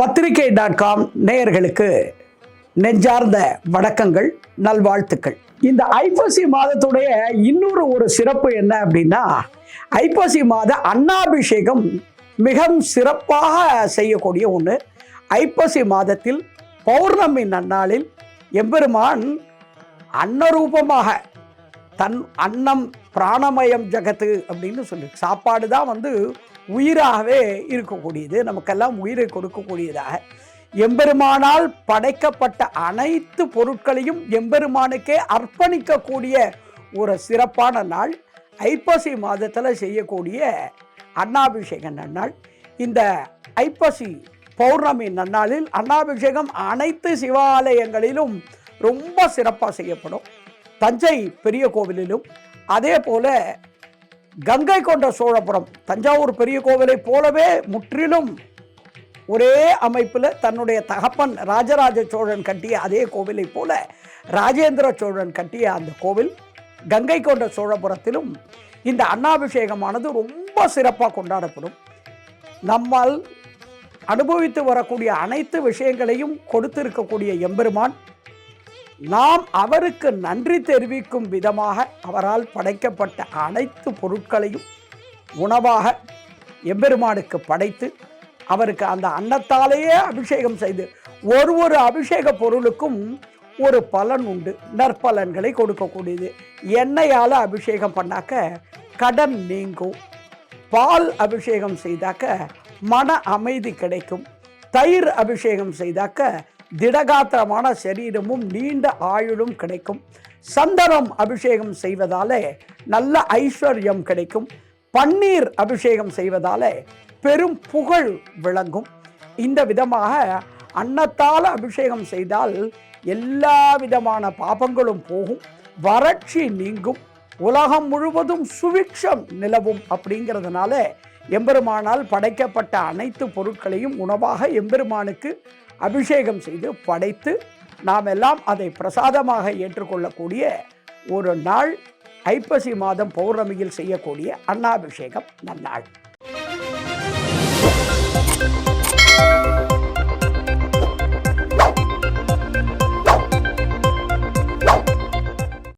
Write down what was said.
பத்திரிகை dot com நேயர்களுக்கு நெஞ்சார்ந்த வணக்கங்கள் நல்வாழ்த்துக்கள். இந்த ஐப்பசி மாதத்துடைய இன்னொரு ஒரு சிறப்பு என்ன அப்படின்னா ஐப்பசி மாத அன்னாபிஷேகம் மிகவும் சிறப்பாக செய்யக்கூடிய ஒன்று ஐப்பசி மாதத்தில் பௌர்ணமி நன்னாளில் எம்பெருமான் அன்னரூபமாக தன் அன்னம் பிராணமயம் ஜகத்து அப்படின்னு சொல்லி சாப்பாடு தான் வந்து உயிராகவே இருக்கக்கூடியது. நமக்கெல்லாம் உயிரை கொடுக்கக்கூடியதாக. எம்பெருமானால் படைக்கப்பட்ட அனைத்து பொருட்களையும் எம்பெருமானுக்கே அர்ப்பணிக்கக்கூடிய ஒரு சிறப்பான நாள். ஐப்பசி மாதத்தில் செய்யக்கூடிய அன்னாபிஷேக நன்னாள். இந்த ஐப்பசி பௌர்ணமி நன்னாளில் அன்னாபிஷேகம் அனைத்து சிவாலயங்களிலும் ரொம்ப சிறப்பாக செய்யப்படும். தஞ்சை பெரிய கோவிலிலும் அதே போல கங்கை கொண்ட சோழபுரம் தஞ்சாவூர் பெரிய கோவிலை போலவே முற்றிலும் ஒரே அமைப்பில் தன்னுடைய தகப்பன் ராஜராஜ சோழன் கட்டிய அதே கோவிலை போல ராஜேந்திர சோழன் கட்டிய அந்த கோவில் கங்கை கொண்ட சோழபுரத்திலும் இந்த அன்னாபிஷேகமானது ரொம்ப சிறப்பாக கொண்டாடப்படும். நம்மால் அனுபவித்து வரக்கூடிய அனைத்து விஷயங்களையும் கொடுத்திருக்கக்கூடிய எம்பெருமான் நாம் அவருக்கு நன்றி தெரிவிக்கும் விதமாக அவரால் படைக்கப்பட்ட அனைத்து பொருட்களையும் உணவாக எம்பெருமானுக்கு படைத்து அவருக்கு அந்த அன்னத்தாலேயே அபிஷேகம் செய்து ஒரு ஒரு அபிஷேக பொருளுக்கும் ஒரு பலன் உண்டு நற்பலன்களை கொடுக்கக்கூடியது. எண்ணெயால் அபிஷேகம் பண்ணாக்க கடன் நீங்கும். பால் அபிஷேகம் செய்தாக்க மன அமைதி கிடைக்கும். தயிர் அபிஷேகம் செய்தாக்க திடகாத்திரமான சரீரமும் நீண்ட ஆயுளும் கிடைக்கும். சந்தனம் அபிஷேகம் செய்வதாலே நல்ல ஐஸ்வர்யம் கிடைக்கும். பன்னீர் அபிஷேகம் செய்வதாலே பெரும் புகழ் விளங்கும். இந்த விதமாக அன்னத்தால் அபிஷேகம் செய்தால் எல்லா விதமான பாபங்களும் போகும். வறட்சி நீங்கும். உலகம் முழுவதும் சுவிக்ஷம் நிலவும் அப்படிங்கிறதுனால எம்பெருமானால் படைக்கப்பட்ட அனைத்து பொருட்களையும் உணவாக எம்பெருமானுக்கு அபிஷேகம் செய்து படைத்து நாம் எல்லாம் அதை பிரசாதமாக ஏற்றுக்கொள்ளக்கூடிய ஒரு நாள் ஐப்பசி மாதம் பௌர்ணமியில் செய்யக்கூடிய அன்னாபிஷேகம் நன்னாள்.